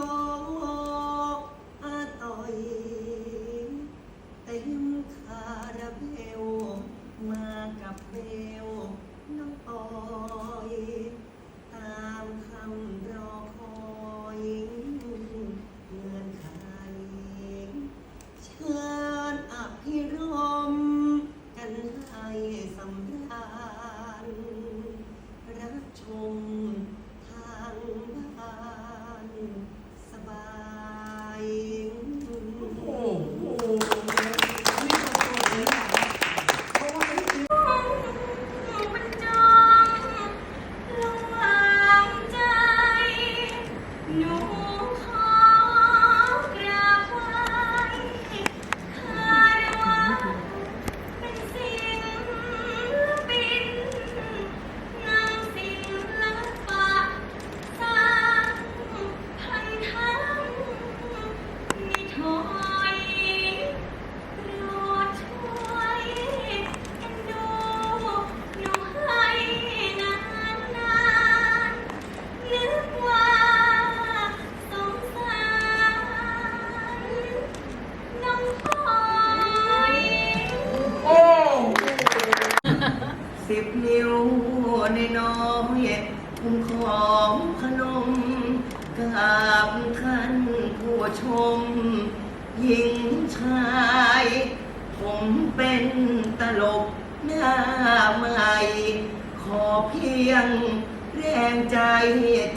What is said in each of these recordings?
Oh. นิ้วในน้อยผมของขนมกราบท่านผู้ชม หญิงชาย ผมเป็นตลกหน้าใหม่ ขอเพียงแรงใจ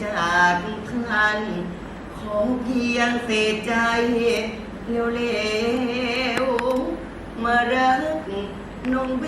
จากท่าน ขอเพียงเศษใจเร็วๆมารักน้องเบ